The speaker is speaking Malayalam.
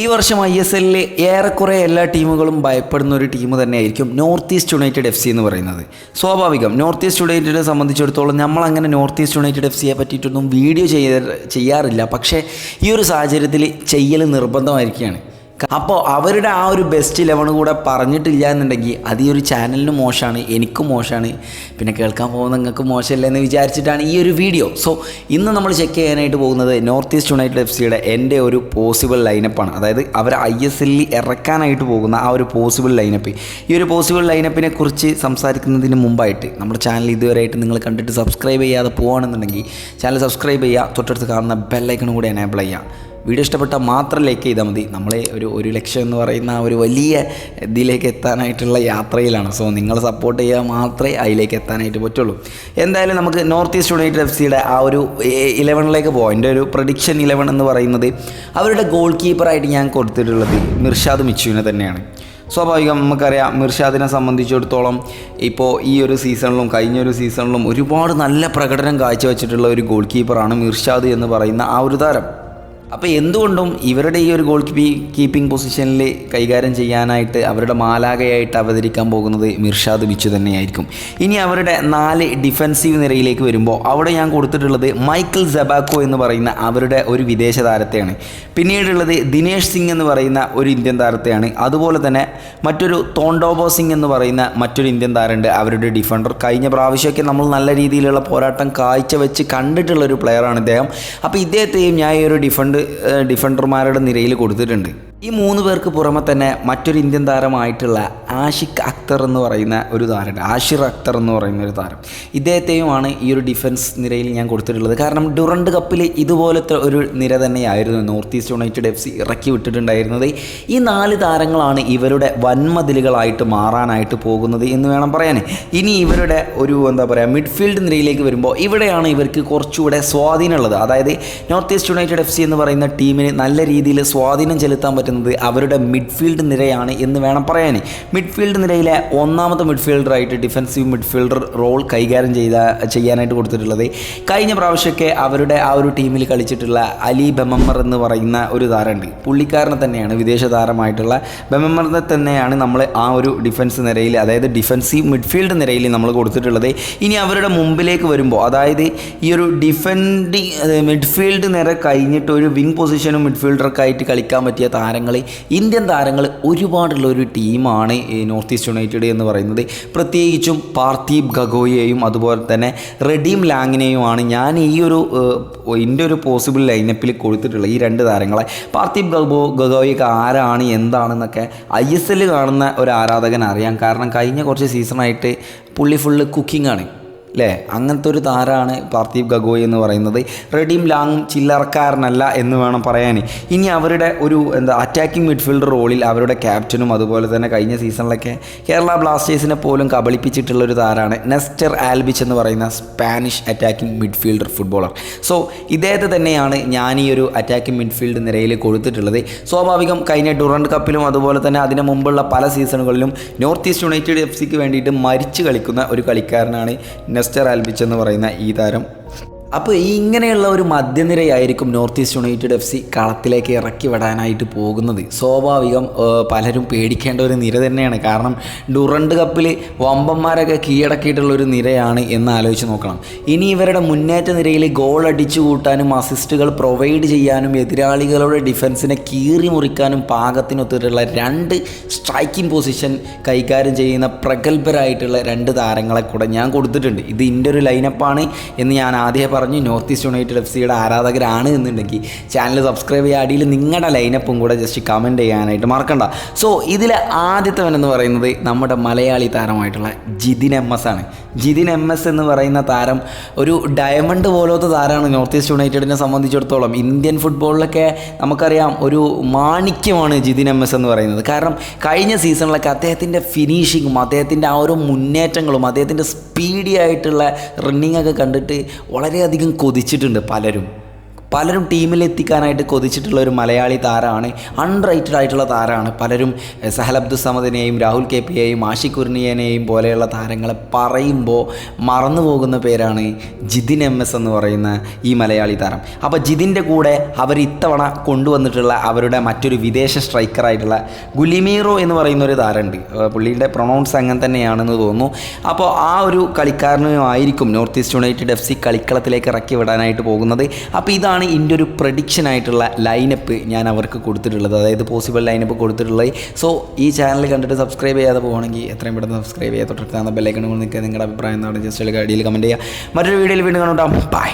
ഈ വർഷം ഐ എസ് എല്ലിൽ ഏറെക്കുറെ എല്ലാ ടീമുകളും ഭയപ്പെടുന്ന ഒരു ടീം തന്നെയായിരിക്കും North East United F C എന്ന് പറയുന്നത്. സ്വാഭാവികം നോർത്ത് ഈസ്റ്റ് യുണൈറ്റഡിനെ സംബന്ധിച്ചിടത്തോളം നമ്മളങ്ങനെ നോർത്ത് ഈസ്റ്റ് യുണൈറ്റഡ് എഫ് സിയെ പറ്റിയിട്ടൊന്നും വീഡിയോ ചെയ്യാറില്ല. പക്ഷേ ഈ ഒരു സാഹചര്യത്തിൽ ചെയ്യൽ നിർബന്ധമായിരിക്കുകയാണ്. അപ്പോൾ അവരുടെ ആ ഒരു ബെസ്റ്റ് ഇലവൺ കൂടെ പറഞ്ഞിട്ടില്ല എന്നുണ്ടെങ്കിൽ അത് ഈ ഒരു ചാനലിന് മോശമാണ് എനിക്കും മോശമാണ്. പിന്നെ കേൾക്കാൻ പോകുന്ന നിങ്ങൾക്ക് മോശമല്ല എന്ന് വിചാരിച്ചിട്ടാണ് ഈ ഒരു വീഡിയോ സോ ഇന്ന് നമ്മൾ ചെക്ക് ചെയ്യാനായിട്ട് പോകുന്നത് നോർത്ത് ഈസ്റ്റ് യുണൈറ്റഡ് എഫ് സിയുടെ എന്റെ ഒരു പോസിബിൾ ലൈനപ്പാണ് അതായത് അവർ ഐ എസ് എല്ലിൽ ഇറക്കാനായിട്ട് പോകുന്ന ആ ഒരു പോസിബിൾ ലൈനപ്പ് ഈ ഒരു പോസിബിൾ ലൈനപ്പിനെ കുറിച്ച് സംസാരിക്കുന്നതിന് മുമ്പായിട്ട് നമ്മുടെ ചാനൽ ഇതുവരെയായിട്ട് നിങ്ങൾ കണ്ടിട്ട് സബ്സ്ക്രൈബ് ചെയ്യാതെ പോകുകയാണെന്നുണ്ടെങ്കിൽ ചാനൽ സബ്സ്ക്രൈബ് ചെയ്യുക. തൊട്ടടുത്ത് കാണുന്ന ബെല്ലൈക്കണും കൂടി എനേബിൾ ചെയ്യുക. വീഡിയോ ഇഷ്ടപ്പെട്ടാൽ മാത്രം ലൈക്ക് ചെയ്താൽ മതി. നമ്മളെ ഒരു ഒരു ലക്ഷം എന്ന് പറയുന്ന ഒരു വലിയ ഇതിലേക്ക് എത്താനായിട്ടുള്ള യാത്രയിലാണ്. സോ നിങ്ങൾ സപ്പോർട്ട് ചെയ്യുക മാത്രമേ അതിലേക്ക് എത്താനായിട്ട് പറ്റുള്ളൂ. എന്തായാലും നമുക്ക് നോർത്ത് ഈസ്റ്റ് യുണൈറ്റഡ് എഫ് സിയുടെ ആ ഒരു ഇലവനിലേക്ക് പോകാം എന്റെ ഒരു പ്രഡിക്ഷൻ ഇലവൻ എന്ന് പറയുന്നത് അവരുടെ ഗോൾ കീപ്പറായിട്ട് ഞാൻ കൊടുത്തിട്ടുള്ളത് മിർഷാദ് മിച്ചുവിനെ തന്നെയാണ്. സ്വാഭാവികം നമുക്കറിയാം മിർഷാദിനെ സംബന്ധിച്ചിടത്തോളം ഇപ്പോൾ ഈ ഒരു സീസണിലും കഴിഞ്ഞ ഒരു സീസണിലും ഒരുപാട് നല്ല പ്രകടനം കാഴ്ചവെച്ചിട്ടുള്ള ഒരു ഗോൾ കീപ്പറാണ് മിർഷാദ് എന്ന് പറയുന്ന ആ ഒരു താരം. അപ്പോൾ എന്തുകൊണ്ടും ഇവരുടെ ഈ ഒരു ഗോൾ കീപ്പി കീപ്പിംഗ് പൊസിഷനിൽ കൈകാര്യം ചെയ്യാനായിട്ട് അവരുടെ മാലാകയായിട്ട് അവതരിക്കാൻ പോകുന്നത് മിർഷാദ് ബിച്ചു തന്നെയായിരിക്കും. ഇനി അവരുടെ നാല് ഡിഫൻസീവ് നിരയിലേക്ക് വരുമ്പോൾ അവിടെ ഞാൻ കൊടുത്തിട്ടുള്ളത് മൈക്കിൾ ജബാക്കോ എന്ന് പറയുന്ന അവരുടെ ഒരു വിദേശ താരത്തെയാണ്. പിന്നീടുള്ളത് ദിനേഷ് സിംഗ് എന്ന് പറയുന്ന ഒരു ഇന്ത്യൻ താരത്തെയാണ്. അതുപോലെ തന്നെ മറ്റൊരു തോണ്ടോബോ സിംഗ് എന്ന് പറയുന്ന മറ്റൊരു ഇന്ത്യൻ താരമുണ്ട്. അവരുടെ ഡിഫൻഡർ കഴിഞ്ഞ പ്രാവശ്യമൊക്കെ നമ്മൾ നല്ല രീതിയിലുള്ള പോരാട്ടം കാഴ്ചവെച്ച് കണ്ടിട്ടുള്ള ഒരു പ്ലെയറാണ് ഇദ്ദേഹം. അപ്പോൾ ഇദ്ദേഹത്തെയും ഞാൻ ഈ ഒരു ഡിഫൻഡ് ഡിഫൻഡർമാരുടെ നിരയിൽ കൊടുത്തിട്ടുണ്ട്. ഈ മൂന്ന് പേർക്ക് പുറമെ തന്നെ മറ്റൊരു ഇന്ത്യൻ താരമായിട്ടുള്ള ആഷിഖ് അക്തർ എന്ന് പറയുന്ന ഒരു താരമുണ്ട്. ആഷിർ അക്തർ എന്ന് പറയുന്ന ഒരു താരം. ഇദ്ദേഹത്തെയുമാണ് ഈ ഒരു ഡിഫൻസ് നിരയിൽ ഞാൻ കൊടുത്തിട്ടുള്ളത്. കാരണം ഡുറണ്ട് കപ്പിൽ ഇതുപോലത്തെ ഒരു നിര തന്നെയായിരുന്നു North East United F C ഇറക്കി വിട്ടിട്ടുണ്ടായിരുന്നത്. ഈ നാല് താരങ്ങളാണ് ഇവരുടെ വൻമതിലുകളായിട്ട് മാറാനായിട്ട് പോകുന്നത് എന്ന് വേണം പറയാൻ. ഇനി ഇവരുടെ ഒരു എന്താ പറയുക മിഡ്ഫീൽഡ് നിരയിലേക്ക് വരുമ്പോൾ ഇവിടെയാണ് ഇവർക്ക് കുറച്ചുകൂടെ സ്വാധീനമുള്ളത് അതായത് North East United F C എന്ന് പറയുന്ന ടീമിന് നല്ല രീതിയിൽ സ്വാധീനം ചെലുത്താൻ പറ്റുന്നത് അവരുടെ മിഡ്ഫീൽഡ് നിരയാണ് എന്ന് വേണം പറയാൻ മിഡ്ഫീൽഡ് നിരയിലെ ഒന്നാമത്തെ മിഡ്ഫീൽഡറായിട്ട് ഡിഫൻസീവ് മിഡ്ഫീൽഡർ റോൾ കൈകാര്യം ചെയ്ത ചെയ്യാനായിട്ട് കൊടുത്തിട്ടുള്ളത് കഴിഞ്ഞ പ്രാവശ്യമൊക്കെ അവരുടെ ആ ഒരു ടീമിൽ കളിച്ചിട്ടുള്ള അലി ബെമമ്മർ എന്ന് പറയുന്ന ഒരു താരമുണ്ട്. പുള്ളിക്കാരനെ തന്നെയാണ് വിദേശ താരമായിട്ടുള്ള ബെമമ്മറിനെ തന്നെയാണ് നമ്മൾ ആ ഒരു ഡിഫൻസ് നിരയിൽ അതായത് ഡിഫൻസീവ് മിഡ്ഫീൽഡ് നിരയിൽ നമ്മൾ കൊടുത്തിട്ടുള്ളത്. ഇനി അവരുടെ മുമ്പിലേക്ക് വരുമ്പോൾ അതായത് ഈ ഒരു ഡിഫൻഡിങ് മിഡ്ഫീൽഡ് നിര കഴിഞ്ഞിട്ട് ഒരു വിങ് പൊസിഷനും മിഡ്ഫീൽഡറൊക്കെ ആയിട്ട് കളിക്കാൻ പറ്റിയ താരങ്ങൾ ഇന്ത്യൻ താരങ്ങൾ ഒരുപാടുള്ള ഒരു ടീമാണ് നോർത്ത് ഈസ്റ്റ് യുണൈറ്റഡ് എന്ന് പറയുന്നത്. പ്രത്യേകിച്ചും പാർത്ഥീപ് ഗഗോയെയും അതുപോലെ തന്നെ റെഡീം ലാങ്ങിനെയുമാണ് ഞാൻ ഈ ഒരു എന്റെ ഒരു പോസിബിൾ ലൈനപ്പിൽ കൊടുത്തിട്ടുള്ള ഈ രണ്ട് താരങ്ങളെ. പാർത്ഥീപ് ഗഗോ ഗഗോയൊക്കെ ആരാണ് എന്താണെന്നൊക്കെ ഐ എസ് എല്ലിൽ കാണുന്ന ഒരു ആരാധകൻ അറിയാം. കാരണം കഴിഞ്ഞ കുറച്ച് സീസണായിട്ട് പുള്ളി ഫുള്ള് കുക്കിംഗ് ആണ്. അല്ലേ അങ്ങനത്തെ ഒരു താരമാണ് പാർത്ഥീവ് ഗഗോയ് എന്ന് പറയുന്നത്. റെഡീം ലാങ്ങും ചില്ലറക്കാരനല്ല എന്ന് വേണം പറയാൻ ഇനി അവരുടെ ഒരു എന്താ അറ്റാക്കിംഗ് മിഡ്ഫീൽഡർ റോളിൽ അവരുടെ ക്യാപ്റ്റനും അതുപോലെ തന്നെ കഴിഞ്ഞ സീസണിലൊക്കെ കേരള ബ്ലാസ്റ്റേഴ്സിനെ പോലും കബളിപ്പിച്ചിട്ടുള്ള ഒരു താരമാണ് നെസ്റ്റർ ആൽബിച്ച് എന്ന് പറയുന്ന Spanish attacking midfielder footballer so ഇദ്ദേഹത്തെ തന്നെയാണ് ഞാൻ ഈ ഒരു അറ്റാക്കിംഗ് മിഡ്ഫീൽഡ് നിരയിൽ കൊടുത്തിട്ടുള്ളത് സ്വാഭാവികം കഴിഞ്ഞ ഡുറണ്ട് കപ്പിലും അതുപോലെ തന്നെ അതിന് മുമ്പുള്ള പല സീസണുകളിലും നോർത്ത് ഈസ്റ്റ് യുണൈറ്റഡ് എഫ് സിക്ക് വേണ്ടിയിട്ട് മരിച്ചു കളിക്കുന്ന ഒരു കളിക്കാരനാണ് നെസ്റ്റർ ആൽബിച്ച് എന്ന് പറയുന്ന ഈ താരം. അപ്പോൾ ഈ ഇങ്ങനെയുള്ള ഒരു മധ്യനിരയായിരിക്കും North East United F C കളത്തിലേക്ക് ഇറക്കി വിടാനായിട്ട് പോകുന്നത്. സ്വാഭാവികം പലരും പേടിക്കേണ്ട ഒരു നിര തന്നെയാണ്. കാരണം ഡുറണ്ട് കപ്പിൽ വമ്പന്മാരൊക്കെ കീഴടക്കിയിട്ടുള്ള ഒരു നിരയാണ് എന്ന് ആലോചിച്ച് നോക്കണം. ഇനി ഇവരുടെ മുന്നേറ്റ നിരയിൽ ഗോൾ അടിച്ചു കൂട്ടാനും അസിസ്റ്റുകൾ പ്രൊവൈഡ് ചെയ്യാനും എതിരാളികളുടെ ഡിഫൻസിനെ കീറി മുറിക്കാനും പാകത്തിനൊത്തിട്ടുള്ള രണ്ട് സ്ട്രൈക്കിംഗ് പൊസിഷൻ കൈകാര്യം ചെയ്യുന്ന പ്രഗത്ഭരായിട്ടുള്ള രണ്ട് താരങ്ങളെ കൂടെ ഞാൻ കൊടുത്തിട്ടുണ്ട്. ഇത് എന്റെ ഒരു ലൈനപ്പാണ് എന്ന് ഞാൻ ആദ്യമേ പറഞ്ഞു നോർത്ത് ഈസ്റ്റ് യുണൈറ്റഡ് എഫ് സിയുടെ ആരാധകരാണ് എന്നുണ്ടെങ്കിൽ ചാനൽ സബ്സ്ക്രൈബ് ചെയ്യുക. അടിയിൽ നിങ്ങളുടെ ലൈനപ്പും കൂടെ ജസ്റ്റ് കമന്റ് ചെയ്യാനായിട്ട് മറക്കണ്ട. സോ ഇതിൽ ആദ്യത്തവൻ എന്ന് പറയുന്നത് നമ്മുടെ മലയാളി താരമായിട്ടുള്ള ജിതിൻ എം എസ് ആണ്. ജിതിൻ എം എസ് എന്ന് പറയുന്ന താരം ഒരു ഡയമണ്ട് പോലത്തെ താരമാണ് നോർത്ത് ഈസ്റ്റ് യുണൈറ്റഡിനെ സംബന്ധിച്ചിടത്തോളം. ഇന്ത്യൻ ഫുട്ബോളിലൊക്കെ നമുക്കറിയാം ഒരു മാണിക്യമാണ് ജിതിൻ എം എസ് എന്ന് പറയുന്നത്. കാരണം കഴിഞ്ഞ സീസണിലൊക്കെ അദ്ദേഹത്തിന്റെ ഫിനിഷിങ്ങും അദ്ദേഹത്തിന്റെ ആ ഒരു മുന്നേറ്റങ്ങളും അദ്ദേഹത്തിന്റെ സ്പീഡി ആയിട്ടുള്ള റണ്ണിങ്ങൊക്കെ കണ്ടിട്ട് വളരെയധികം കൊതിച്ചിട്ടുണ്ട് പലരും. പലരും ടീമിൽ ടീമിലെത്തിക്കാനായിട്ട് കൊതിച്ചിട്ടുള്ള ഒരു മലയാളി താരമാണ് അൺറൈറ്റഡ് ആയിട്ടുള്ള താരമാണ്. പലരും സഹൽ അബ്ദുൽ സമദിനെയും രാഹുൽ കെ പിയെയും ആഷിഖ് പോലെയുള്ള താരങ്ങളെ പറയുമ്പോൾ മറന്നു പോകുന്ന പേരാണ് ജിതിൻ എം എസ് എന്ന് പറയുന്ന ഈ മലയാളി താരം. അപ്പോൾ ജിതിന്റെ കൂടെ അവർ ഇത്തവണ കൊണ്ടുവന്നിട്ടുള്ള അവരുടെ മറ്റൊരു വിദേശ സ്ട്രൈക്കറായിട്ടുള്ള ഗുലിമീറോ എന്ന് പറയുന്ന ഒരു താരമുണ്ട്. പുള്ളിയുടെ പ്രൊണൗൺസ് അങ്ങനെ തന്നെയാണെന്ന് തോന്നുന്നു. അപ്പോൾ ആ ഒരു കളിക്കാരനുമായിരിക്കും North East United F C കളിക്കളത്തിലേക്ക് ഇറക്കി വിടാനായിട്ട് പോകുന്നത്. അപ്പോൾ ഇതാണ് ഇതിന്റെ ഒരു പ്രഡിക്ഷൻ ആയിട്ടുള്ള ലൈനപ്പ് ഞാൻ അവർക്ക് കൊടുത്തിട്ടുള്ളത്. അതായത് പോസിബിൾ ലൈനപ്പ് കൊടുത്തിട്ടുള്ളത്. സോ ഈ ചാനൽ കണ്ടിട്ട് സബ്സ്ക്രൈബ് ചെയ്യാതെ പോകുകയാണെങ്കിൽ എത്രയും പെട്ടെന്ന് സബ്സ്ക്രൈബ് ചെയ്യുക. തൊട്ടടുത്ത് ബെല്ലൈക്കൺ നിൽക്കുക. നിങ്ങളുടെ അഭിപ്രായം എന്താണ് ജസ്റ്റ് ഒരു അടിയിൽ കമന്റ് ചെയ്യുക. മറ്റൊരു വീഡിയോയിൽ വീണ്ടും കണ്ടുണ്ടാവും ബൈ